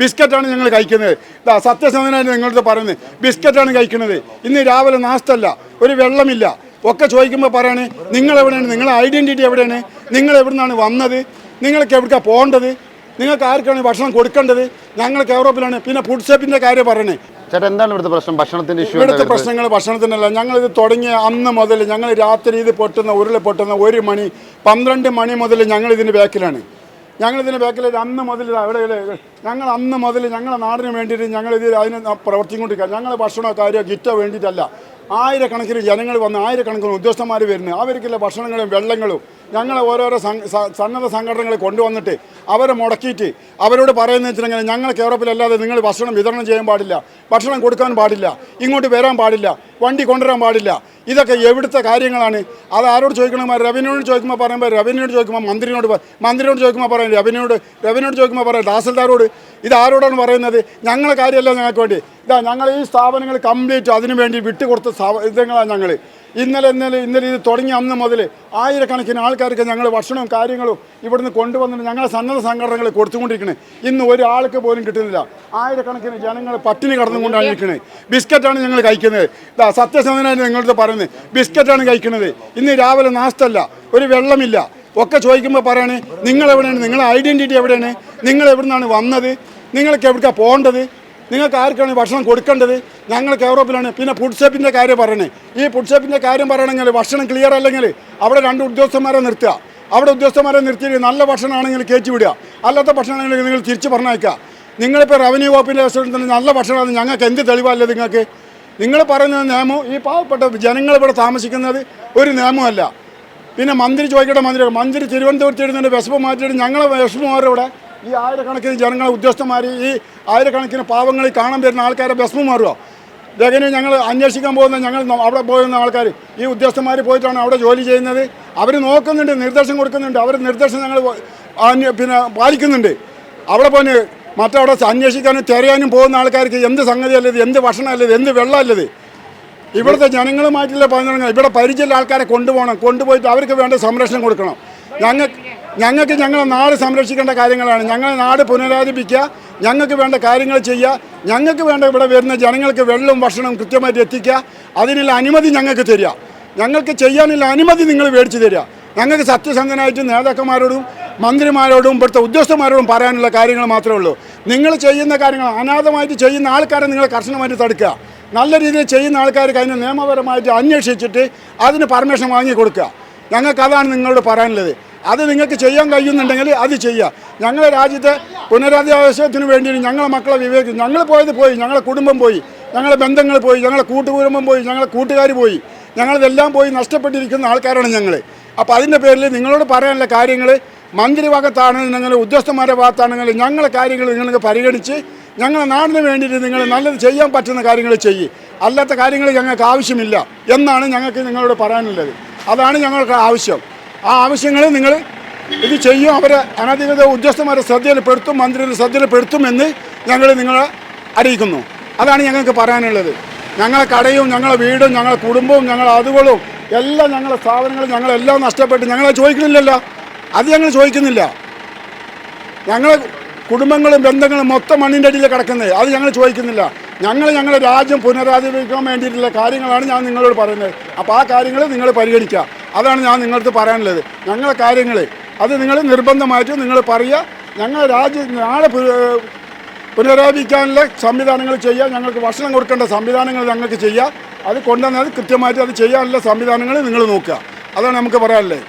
ബിസ്ക്കറ്റാണ് ഞങ്ങൾ കഴിക്കുന്നത്. ഇതാ സത്യസന്ധനായിട്ട് നിങ്ങളടുത്ത് പറയുന്നത്. ബിസ്ക്കറ്റാണ് കഴിക്കുന്നത്. ഇന്ന് രാവിലെ നാസ്തല്ല ഒരു വെള്ളമില്ല. ഒക്കെ ചോദിക്കുമ്പോൾ പറയാണ് നിങ്ങൾ എവിടെയാണ് നിങ്ങളെ ഐഡന്റിറ്റി എവിടെയാണ്? നിങ്ങൾ എവിടുന്നാണ് വന്നത്? നിങ്ങൾക്ക് എവിടേക്കാണ് പോകേണ്ടത്? നിങ്ങൾക്ക് ആർക്കാണ് ഭക്ഷണം കൊടുക്കേണ്ടത്? ഞങ്ങൾക്ക് യൂറോപ്പിലാണ്. പിന്നെ ഫുഡ് സേഫിന്റെ കാര്യം പറയണേ. ചേട്ടാ എന്താണ് ഇവിടുത്തെ പ്രശ്നം? ഭക്ഷണത്തിന്റെ ഇഷ്യൂ ഇവിടുത്തെ പ്രശ്നങ്ങൾ ഭക്ഷണത്തിനല്ല. ഞങ്ങളിത് തുടങ്ങിയ അന്ന് മുതൽ ഞങ്ങൾ രാത്രി ഇത് പൊട്ടുന്ന ഉരുളി പൊട്ടുന്ന ഒരു മണി പന്ത്രണ്ട് മണി മുതൽ ഞങ്ങൾ ഇതിന്റെ ബാക്കിലാണ് ഞങ്ങൾ ഇതിന്റെ ബാക്കിൽ അന്ന് മുതൽ അവിടെ ഞങ്ങൾ അന്ന് മുതൽ ഞങ്ങളുടെ നാടിന് വേണ്ടിയിട്ട് ഞങ്ങൾ ഇത് അതിന് പ്രവർത്തിക്കൊണ്ടിരിക്കുക ഞങ്ങൾ ഭക്ഷണ കാര്യമോ ഗിറ്റോ വേണ്ടിയിട്ടല്ല. ആയിരക്കണക്കിന് ജനങ്ങൾ വന്ന് ആയിരക്കണക്കിന് ഉദ്യോഗസ്ഥന്മാർ വരുന്നത് അവർക്കുള്ള ഭക്ഷണങ്ങളും വെള്ളങ്ങളും ഞങ്ങൾ ഓരോരോ സന്നദ്ധ സംഘടനകൾ കൊണ്ടുവന്നിട്ട് അവരെ മുടക്കിയിട്ട് അവരോട് പറയുന്നത് വെച്ചിട്ടുണ്ടെങ്കിൽ ഞങ്ങൾ കേരളത്തിലല്ലാതെ നിങ്ങൾ ഭക്ഷണം വിതരണം ചെയ്യാൻ പാടില്ല ഭക്ഷണം കൊടുക്കാൻ പാടില്ല ഇങ്ങോട്ട് വരാൻ പാടില്ല വണ്ടി കൊണ്ടുവരാൻ പാടില്ല. ഇതൊക്കെ എവിടുത്തെ കാര്യങ്ങളാണ്? അത് ആരോട് ചോദിക്കണം റവന്യൂവിനോട് ചോദിക്കുമ്പോൾ പറയുമ്പോൾ റവന്യൂനോട് ചോദിക്കുമ്പോൾ മന്ത്രിയോട് മന്ത്രിയോട് ചോദിക്കുമ്പോൾ പറയും റവന്യൂട് റവന്യൂട് ചോദിക്കുമ്പോൾ പറയാം തഹസിൽദാരോട്. ഇത് ആരോടാണ് പറയുന്നത്? ഞങ്ങളെ കാര്യമല്ല ഞങ്ങൾക്ക് വേണ്ടി. ഇതാ ഞങ്ങൾ ഈ സ്ഥാപനങ്ങൾ കംപ്ലീറ്റ് അതിനു വേണ്ടി വിട്ടുകൊടുത്ത സ്ഥാപ- ഇതങ്ങളാണ് ഞങ്ങൾ ഇന്നലെ ഇന്നലെ ഇന്നലെ ഇത് തുടങ്ങി അന്ന് മുതൽ ആയിരക്കണക്കിന് ആൾക്കാർക്ക് ഞങ്ങൾ ഭക്ഷണവും കാര്യങ്ങളും ഇവിടുന്ന് കൊണ്ടുവന്നിട്ട് ഞങ്ങളെ സന്നദ്ധ സംഘടനകൾ കൊടുത്തുകൊണ്ടിരിക്കുന്നത് ഇന്ന് ഒരാൾക്ക് പോലും കിട്ടുന്നില്ല. ആയിരക്കണക്കിന് ജനങ്ങൾ പട്ടിണി കടന്നുകൊണ്ടാണ് ഇരിക്കുന്നത് ബിസ്ക്കറ്റാണ് ഞങ്ങൾ കഴിക്കുന്നത്. ഇതാ സത്യസന്ധനായിട്ട് നിങ്ങളടുത്ത് പറയുന്നത്. ബിസ്ക്കറ്റാണ് കഴിക്കുന്നത് ഇന്ന് രാവിലെ നാസ്തല്ല ഒരു വെള്ളമില്ല. ഒക്കെ ചോദിക്കുമ്പോൾ പറയാണ് നിങ്ങൾ എവിടെയാണ് നിങ്ങളുടെ ഐഡന്റിറ്റി എവിടെയാണ്? നിങ്ങൾ എവിടുന്നാണ് വന്നത്? നിങ്ങൾക്ക് എവിടേക്കാണ് പോകേണ്ടത്? നിങ്ങൾക്ക് ആർക്കാണ് ഭക്ഷണം കൊടുക്കേണ്ടത്? ഞങ്ങൾക്ക് യൂറോപ്പിലാണ്. പിന്നെ ഫുഡ് സേഫിന്റെ കാര്യം പറയണേ. ഈ ഫുഡ് സേഫിന്റെ കാര്യം പറയണമെങ്കിൽ ഭക്ഷണം ക്ലിയർ അല്ലെങ്കിൽ അവിടെ രണ്ട് ഉദ്യോഗസ്ഥന്മാരെ നിർത്തുക. അവിടെ ഉദ്യോഗസ്ഥന്മാരെ നിർത്തിയിട്ട് നല്ല ഭക്ഷണമാണെങ്കിൽ കയറ്റി വിടുക. അല്ലാത്ത ഭക്ഷണമാണെങ്കിൽ നിങ്ങൾ തിരിച്ച് പറഞ്ഞയക്കുക. നിങ്ങളിപ്പോൾ റവന്യൂ വകുപ്പിന്റെ റെസ്റ്റോറന്റിൽ നല്ല ഭക്ഷണമാണ് ഞങ്ങൾക്ക് എന്ത് തെളിവല്ലേ നിങ്ങൾക്ക്? നിങ്ങൾ പറയുന്ന നിയമം ഈ പാവപ്പെട്ട ജനങ്ങൾ ഇവിടെ താമസിക്കുന്നത് ഒരു നിയമമല്ല. പിന്നെ മന്ത്രി ചോദിക്കട്ടെ മന്ത്രി. മന്ത്രി തിരുവനന്തപുരത്ത് ഇരുന്നിട്ട് വിശപ്പ് മാറ്റിയിട്ട് ഞങ്ങളെ വിശപ്പ് മാറും ഈ ആയിരക്കണക്കിന് ജനങ്ങളെ ഉദ്യോഗസ്ഥന്മാർ ഈ ആയിരക്കണക്കിന് പാവങ്ങൾ ഈ കാണാൻ വരുന്ന ആൾക്കാരെ ഭസ്മം മാറുക രജനി ഞങ്ങൾ അന്വേഷിക്കാൻ പോകുന്ന ഞങ്ങൾ അവിടെ പോകുന്ന ആൾക്കാർ ഈ ഉദ്യോഗസ്ഥന്മാർ പോയിട്ടാണ് അവിടെ ജോലി ചെയ്യുന്നത്? അവർ നോക്കുന്നുണ്ട് നിർദ്ദേശം കൊടുക്കുന്നുണ്ട്. അവർ നിർദ്ദേശം ഞങ്ങൾ പിന്നെ പാലിക്കുന്നുണ്ട്. അവിടെ പോയി മറ്റവിടെ അന്വേഷിക്കാനും തിരയാനും പോകുന്ന ആൾക്കാർക്ക് എന്ത് സംഗതിയല്ലത്? എന്ത് ഭക്ഷണമല്ലത്? എന്ത് വെള്ളമല്ലത്? ഇവിടുത്തെ ജനങ്ങളുമായിട്ടുള്ള പതിനൊന്ന് ഇവിടെ പരിചയമുള്ള ആൾക്കാരെ കൊണ്ടുപോകണം. കൊണ്ടുപോയിട്ട് അവർക്ക് വേണ്ട സംരക്ഷണം കൊടുക്കണം. ഞങ്ങൾ ഞങ്ങൾക്ക് ഞങ്ങളെ നാട് സംരക്ഷിക്കേണ്ട കാര്യങ്ങളാണ്. ഞങ്ങളെ നാട് പുനരാരംഭിക്കുക ഞങ്ങൾക്ക് വേണ്ട കാര്യങ്ങൾ ചെയ്യുക. ഞങ്ങൾക്ക് വേണ്ട ഇവിടെ വരുന്ന ജനങ്ങൾക്ക് വെള്ളവും ഭക്ഷണവും കൃത്യമായിട്ട് എത്തിക്കുക. അതിനുള്ള അനുമതി ഞങ്ങൾക്ക് തരിക. ഞങ്ങൾക്ക് ചെയ്യാനുള്ള അനുമതി നിങ്ങൾ മേടിച്ചു തരിക. ഞങ്ങൾക്ക് സത്യസന്ധനായിട്ട് നേതാക്കന്മാരോടും മന്ത്രിമാരോടും ഇവിടുത്തെ ഉദ്യോഗസ്ഥന്മാരോടും പറയാനുള്ള കാര്യങ്ങൾ മാത്രമേ ഉള്ളൂ. നിങ്ങൾ ചെയ്യുന്ന കാര്യങ്ങൾ അനാഥമായിട്ട് ചെയ്യുന്ന ആൾക്കാരെ നിങ്ങൾ കർശനമായിട്ട് തടുക്കുക. നല്ല രീതിയിൽ ചെയ്യുന്ന ആൾക്കാർക്ക് അതിനെ നിയമപരമായിട്ട് അന്വേഷിച്ചിട്ട് അതിന് പെർമിഷൻ വാങ്ങി കൊടുക്കുക ഞങ്ങൾക്കതാണ് നിങ്ങളോട് പറയാനുള്ളത്. അത് നിങ്ങൾക്ക് ചെയ്യാൻ കഴിയുന്നുണ്ടെങ്കിൽ അത് ചെയ്യുക. ഞങ്ങളെ രാജ്യത്തെ പുനരധിവാസത്തിന് വേണ്ടി ഞങ്ങളെ മക്കളെ വിവേകം ഞങ്ങൾ പോയത് പോയി ഞങ്ങളെ കുടുംബം പോയി ഞങ്ങളെ ബന്ധങ്ങൾ പോയി ഞങ്ങളെ കൂട്ടുകുടുംബം പോയി ഞങ്ങളെ കൂട്ടുകാർ പോയി ഞങ്ങളിതെല്ലാം പോയി നഷ്ടപ്പെട്ടിരിക്കുന്ന ആൾക്കാരാണ് ഞങ്ങൾ അപ്പോൾ അതിന്റെ പേരിൽ നിങ്ങളോട് പറയാനുള്ള കാര്യങ്ങൾ മന്ത്രി ഭാഗത്താണെന്നുണ്ടെങ്കിൽ ഉദ്യോഗസ്ഥന്മാരുടെ ഭാഗത്താണെങ്കിൽ ഞങ്ങളെ കാര്യങ്ങൾ നിങ്ങൾക്ക് പരിഗണിച്ച് ഞങ്ങളുടെ നാടിന് വേണ്ടിയിട്ട് നിങ്ങൾ നല്ലത് ചെയ്യാൻ പറ്റുന്ന കാര്യങ്ങൾ ചെയ്യും. അല്ലാത്ത കാര്യങ്ങൾ ഞങ്ങൾക്ക് ആവശ്യമില്ല എന്നാണ് ഞങ്ങൾക്ക് നിങ്ങളോട് പറയാനുള്ളത്. അതാണ് ഞങ്ങൾക്ക് ആവശ്യം. ആ ആവശ്യങ്ങൾ നിങ്ങൾ ഇത് ചെയ്യും. അവരെ അനധികൃത ഉദ്യോഗസ്ഥന്മാരെ ശ്രദ്ധയിൽപ്പെടുത്തും മന്ത്രിയുടെ ശ്രദ്ധയിൽപ്പെടുത്തുമെന്ന് ഞങ്ങൾ നിങ്ങളെ അറിയിക്കുന്നു. അതാണ് ഞങ്ങൾക്ക് പറയാനുള്ളത്. ഞങ്ങളെ കടയും ഞങ്ങളെ വീടും ഞങ്ങളെ കുടുംബവും ഞങ്ങളെ അതുകളും എല്ലാം ഞങ്ങളെ സ്ഥാപനങ്ങളും ഞങ്ങളെല്ലാം നഷ്ടപ്പെട്ട് ഞങ്ങളെ ചോദിക്കുന്നില്ലല്ലോ. അത് ഞങ്ങൾ ചോദിക്കുന്നില്ല. ഞങ്ങളെ കുടുംബങ്ങളും ബന്ധങ്ങളും മൊത്തം മണ്ണിന്റെ അടിയിൽ കിടക്കുന്നത്. അത് ഞങ്ങൾ ചോദിക്കുന്നില്ല. ഞങ്ങൾ ഞങ്ങളുടെ രാജ്യം പുനരാധിപിക്കാൻ വേണ്ടിയിട്ടുള്ള കാര്യങ്ങളാണ് ഞാൻ നിങ്ങളോട് പറയുന്നത്. അപ്പോൾ ആ കാര്യങ്ങൾ നിങ്ങൾ പരിഗണിക്കുക. അതാണ് ഞാൻ നിങ്ങളടുത്ത് പറയാനുള്ളത്. ഞങ്ങളെ കാര്യങ്ങൾ അത് നിങ്ങൾ നിർബന്ധമായിട്ട് നിങ്ങൾ പറയുക. ഞങ്ങൾ രാജ്യം നാളെ പുനരാപിക്കാനുള്ള സംവിധാനങ്ങൾ ചെയ്യുക. ഞങ്ങൾക്ക് ഭക്ഷണം കൊടുക്കേണ്ട സംവിധാനങ്ങൾ ഞങ്ങൾക്ക് ചെയ്യുക. അത് കൊണ്ടുവന്നാൽ കൃത്യമായിട്ട് അത് ചെയ്യാനുള്ള സംവിധാനങ്ങൾ നിങ്ങൾ നോക്കുക. അതാണ് നമുക്ക് പറയാനുള്ളത്.